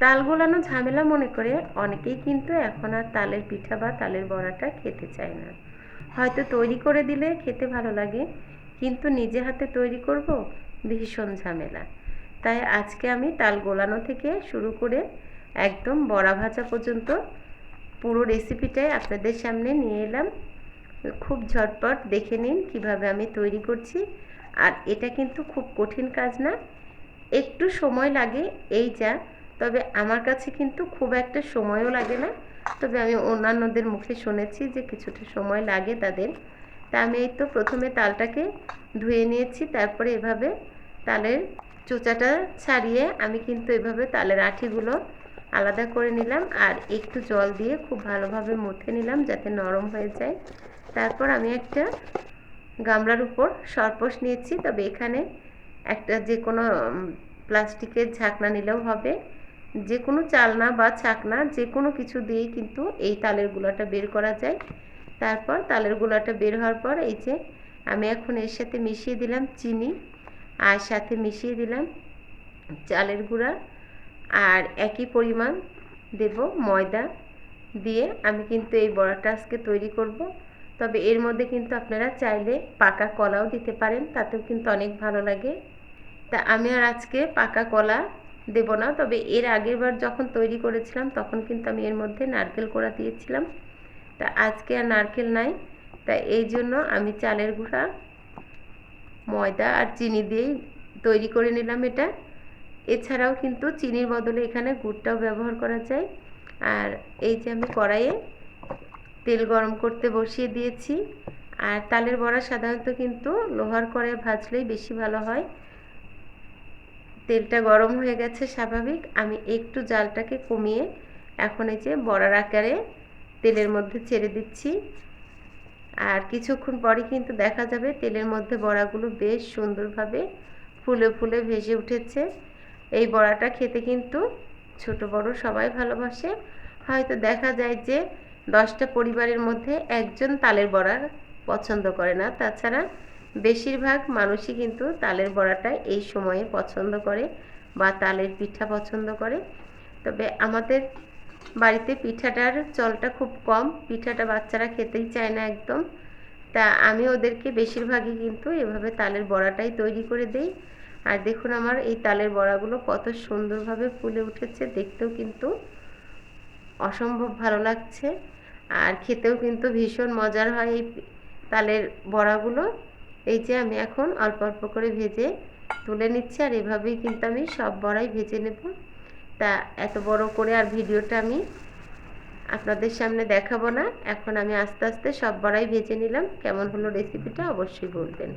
তাল গোলানো ঝামেলা মনে করে অনেকেই কিন্তু এখন আর তালের পিঠা বা তালের বড়াটা খেতে চায় না। হয়তো তৈরি করে দিলে খেতে ভালো লাগে, কিন্তু নিজে হাতে তৈরি করব ভীষণ ঝামেলা। তাই আজকে আমি তাল গোলানো থেকে শুরু করে একদম বড়া ভাজা পর্যন্ত পুরো রেসিপিটাই আপনাদের সামনে নিয়ে এলাম। খুব ঝটপট দেখে নিন কীভাবে আমি তৈরি করছি। আর এটা কিন্তু খুব কঠিন কাজ না, একটু সময় লাগে, এই যা তবে আমার কাছে কিন্তু খুব একটা সময়ও লাগে না। তবে আমি অন্যান্যদের মুখে শুনেছি যে কিছুটা সময় লাগে তাদের। তা আমি এই তো প্রথমে তালটাকে ধুয়ে নিয়েছি, তারপরে এভাবে তালের চোচাটা ছাড়িয়ে আমি কিন্তু এভাবে তালের আঠিগুলো আলাদা করে নিলাম আর একটু জল দিয়ে খুব ভালোভাবে মুথে নিলাম যাতে নরম হয়ে যায়। তারপর আমি একটা গামলার উপর সরপোষ নিয়েছি, তবে এখানে একটা যে কোনো প্লাস্টিকের ঝাঁকনা নিলেও হবে। যে কোনো চালনা বা ছাকনা যে কোনো কিছু দিয়েই কিন্তু এই তালের গুলাটা বের করা যায়। তারপর তালের গুলাটা বের হওয়ার পর এই যে আমি এখন এর সাথে মিশিয়ে দিলাম চিনি আর সাথে মিশিয়ে দিলাম চালের গুঁড়া আর একই পরিমাণ দেব ময়দা দিয়ে আমি কিন্তু এই বড়াটা আজকে তৈরি করব। তবে এর মধ্যে কিন্তু আপনারা চাইলে পাকা কলাও দিতে পারেন, তাতেও কিন্তু অনেক ভালো লাগে। তা আমি আর আজকে পাকা কলা দেব না। তবে এর আগের বার যখন তৈরি করেছিলাম, তখন কিন্তু আমি এর মধ্যে নারকেল কোড়া দিয়েছিলাম। তা আজকে আর নারকেল নাই। তা এই জন্য আমি চালের গুঁড়া, ময়দা আর চিনি দিয়েই তৈরি করে নিলাম এটা। এছাড়াও কিন্তু চিনির বদলে এখানে গুড়টাও ব্যবহার করা যায়। আর এই যে আমি কড়াইয়ে তেল গরম করতে বসিয়ে দিয়েছি। আর তালের বড়া সাধারণত কিন্তু লোহার কড়াইয়ে ভাজলেই বেশি ভালো হয়। তেলটা গরম হয়ে গেছে স্বাভাবিক। আমি একটু জালটাকে কমিয়ে এখন এই যে বড়ার আকারে তেলের মধ্যে ছেড়ে দিচ্ছি। আর কিছুক্ষণ পরে কিন্তু দেখা যাবে তেলের মধ্যে বড়াগুলো বেশ সুন্দরভাবে ফুলে ফুলে ভেসে উঠেছে। এই বড়াটা খেতে কিন্তু ছোট বড় সবাই ভালোবাসে। হয়তো দেখা যায় যে দশটা পরিবারের মধ্যে একজন তালের বড়া পছন্দ করে না। তাছাড়া বেশিরভাগ মানুষই কিন্তু তালের বড়াটা এই সময়ে পছন্দ করে বা তালের পিঠা পছন্দ করে। তবে আমাদের বাড়িতে পিঠাটার চলটা খুব কম, পিঠাটা বাচ্চারা খেতেই চায় না একদম। তা আমি ওদেরকে বেশিরভাগই কিন্তু এভাবে তালের বড়াটাই তৈরি করে দেই। আর দেখুন আমার এই তালের বড়াগুলো কত সুন্দরভাবে ফুলে উঠেছে, দেখতেও কিন্তু অসম্ভব ভালো লাগছে। আর খেতেও কিন্তু ভীষণ মজার হয় এই তালের বড়াগুলো। এই যে আমি এখন অল্প অল্প করে ভেজে তুলে নিচ্ছি, আর এভাবেই কিন্তু আমি সব বড়াই ভেজে নেব। তা এত বড় করে আর ভিডিওটা আমি আপনাদের সামনে দেখাবো না। এখন আমি আস্তে আস্তে সব বড়াই ভেজে নিলাম। কেমন হলো রেসিপিটা অবশ্যই বলবেন।